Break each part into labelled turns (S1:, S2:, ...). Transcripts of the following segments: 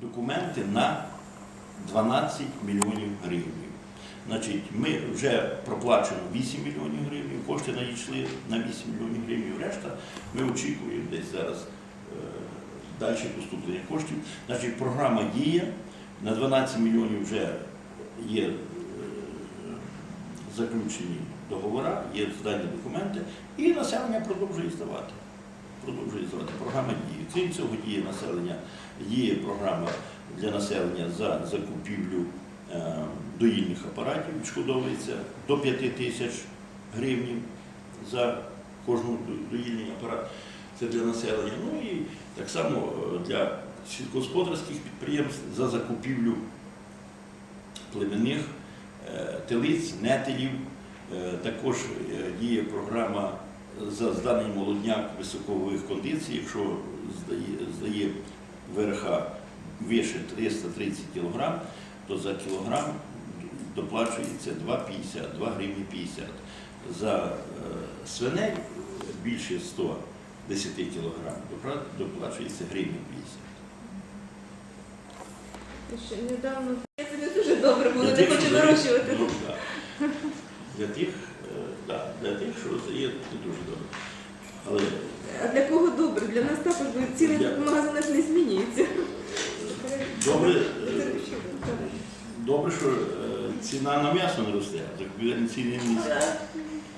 S1: документи на 12 мільйонів гривень. Значить, ми вже проплачено 8 мільйонів гривень, кошти надійшли на 8 мільйонів гривень, решта ми очікуємо десь зараз е, далі поступлення коштів. Значить, програма діє, на 12 мільйонів вже є е, заключені договори, є здані документи, і населення продовжує здавати. Продовжує здавати. Програма діє. Крім цього, діє населення, діє програма для населення за закупівлю е, доїльних апаратів, відшкодовується до 5 тисяч гривень за до- доїльний апарат. Це для населення. Ну і так само е, для сільськогосподарських підприємств за закупівлю племенних е, телиць, нетелів. Також діє програма за зданий молодняк високових кондицій, якщо здає, здає ВРХ вище 330 кг, то за кілограм доплачується 2,50, 2 гривні 50. За е, свиней більше 110 кг доплачується гривні 50.
S2: Ще недавно це не дуже добре, бо не хоче
S1: що
S2: нарощувати.
S1: Ну. Для тих, е, да, для тих, що це є не дуже добре. Але
S2: А для кого добре? Для нас також, бо ціни
S1: Я-
S2: в магазинах не змінюються.
S1: добре, е, добре, що е, ціна на м'ясо не росте, закупівельні ціни не низькі.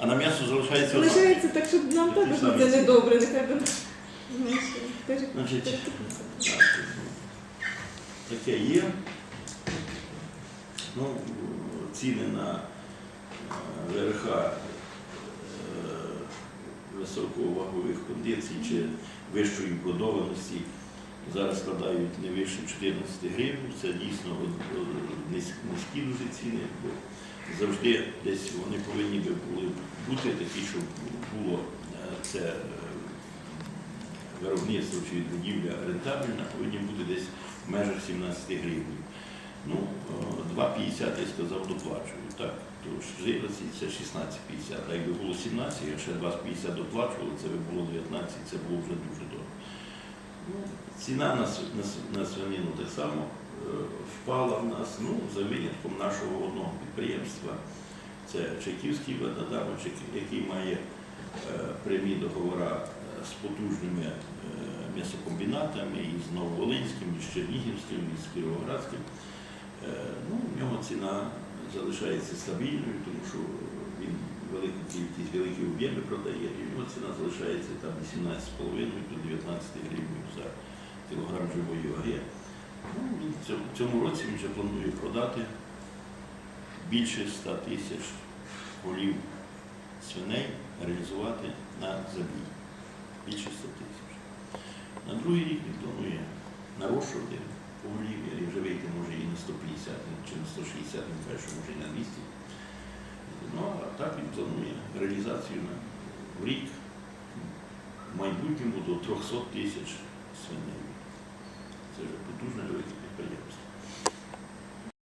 S1: А на м'ясо залишається одна.
S2: Лишається так, щоб нам також це не добре, нехай би
S1: Значить, так, таке є. Ну, ціни на е, ВРХ е, високовагових кондицій чи вищої вбудованості зараз складають не вище 14 гривень. Це дійсно е, низькі дуже ціни, бо завжди десь вони повинні би були бути такі, щоб було е, це е, виробництво чи будівля рентабельна, повинні бути десь в межах 17 гривень. Ну, е, 2,50 я сказав, доплачую. Так, то це 16,50. А якби було 17, я ще 2,50 доплачували, це би було 19, це було вже дуже добре. Ну, ціна на, на, свинину так само е, впала в нас, ну, за винятком нашого одного підприємства. Це Чайківський вододавочок, який має е, прямі договори е, з потужними е, м'ясокомбінатами і з Нововолинським, і з Чернігівським, і з Кіровоградським. Е, Ну, в нього ціна залишається стабільною, тому що він велику кількість, великі об'єми продає, і в нього ціна залишається там 18,5 до 19 гривень за кілограм живої ваги. Ну, в цьому- році він вже планує продати більше 100 тисяч голів свиней реалізувати на забій. Більше 100 тисяч. На другий рік він планує нарощувати і вже вийти може і на 150, чи на 160, він каже, що може і на 200. Ну, а так він планує реалізацію на в рік в майбутньому до 300 тисяч свиней. Це вже потужне велике підприємство.